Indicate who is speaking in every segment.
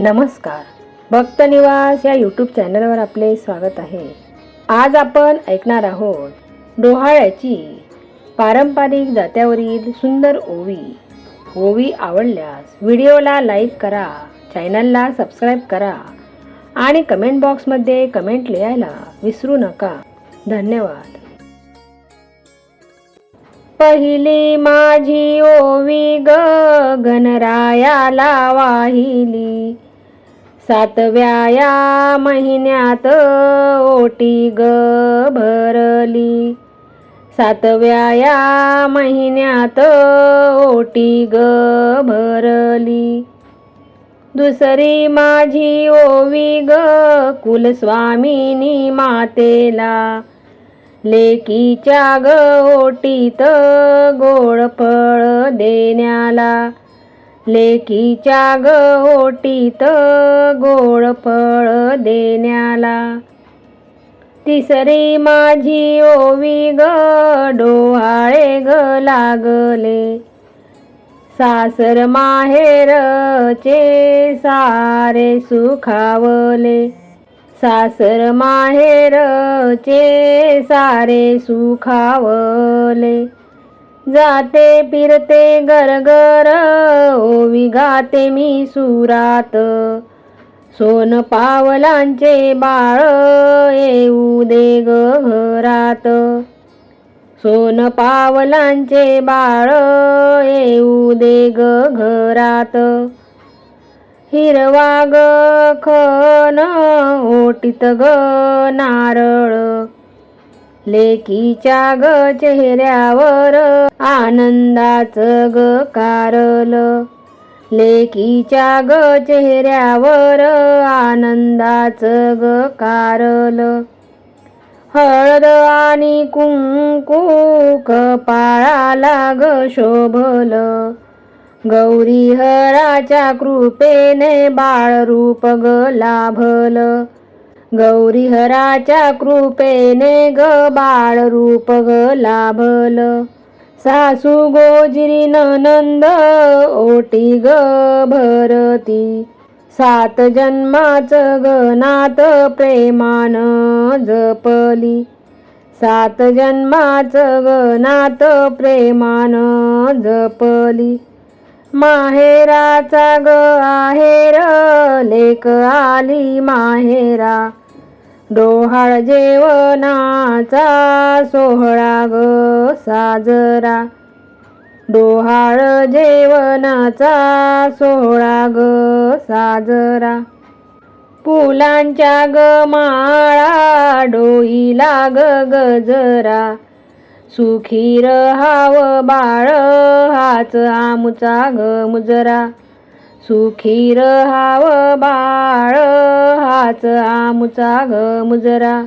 Speaker 1: नमस्कार. भक्त निवास या यूट्यूब चॅनलवर आपले स्वागत आहे. आज आपण ऐकणार आहोत डोहाळ्याची पारंपरिक जात्यावरील सुंदर ओवी. ओवी आवडल्यास व्हिडिओला लाईक करा चॅनलला सबस्क्राईब करा आणि कमेंट बॉक्समध्ये कमेंट लिहायला विसरू नका. धन्यवाद. पहिली माझी ओवी ग वाहिली. सातव्या या महिन्यात ओटी ग भरली. सातव्या या महिन्यात ओटी ग भरली. दुसरी माझी ओवी ग कुलस्वामिनी मातेला. लेकीच्या गोटीत गोड फळ देण्याला. लेकीच्या गोटीत गोड फळ देण्याला. तिसरी माझी ओवी ग डोहाळे ग लागले. सासर माहेरचे सारे सुखावले. सासर माहेरचे सारे सुखावले. जाते फिरते गरगर ओवी गाते मी सुरात. सोन पावलांचे बाळ येऊ दे ग घरात. सोन पावलांचे बाळ येऊ दे ग घरात. हिरवा ग खन ओटीत ग नारळ. लेकीच्या ग चेहऱ्यावर आनंदाचं ग कारल. लेकीच्या ग चेहऱ्यावर आनंदाचं ग कारल. हळद आणि कुंकू कपाळाला ग शोभल. गौरी हराच्या कृपेने बाळरूप ग लाभल. गौरी हराच्या कृपेने ग बाळरूप ग लाभल. सासू गोजिरी नंद ओटी ग भरती. सात जन्माच गनात प्रेमान जपली. सात जन्माच गनात प्रेमान जपली. माहेराचा ग आहेर लेक आली माहेरा. डोहाळ जेवणाचा सोहळा ग साजरा. डोहाळ जेवणाचा सोहळा ग साजरा. फुलांच्या ग माळा डोईला ग गजरा. सुखी रहाव बाळ हाच आमचा ग मुजरा. सुखी रहाव बाळ हाच आमचा ग मुजरा.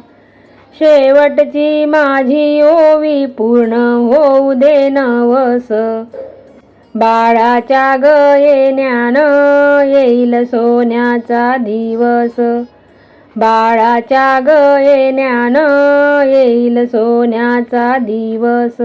Speaker 1: शेवटची माझी ओवी पूर्ण होऊ दे नवस. बाळाच्या ग येण्यानं येईल सोन्याचा दिवस. बाळाच्या ग येईल सोन्याचा दिवस.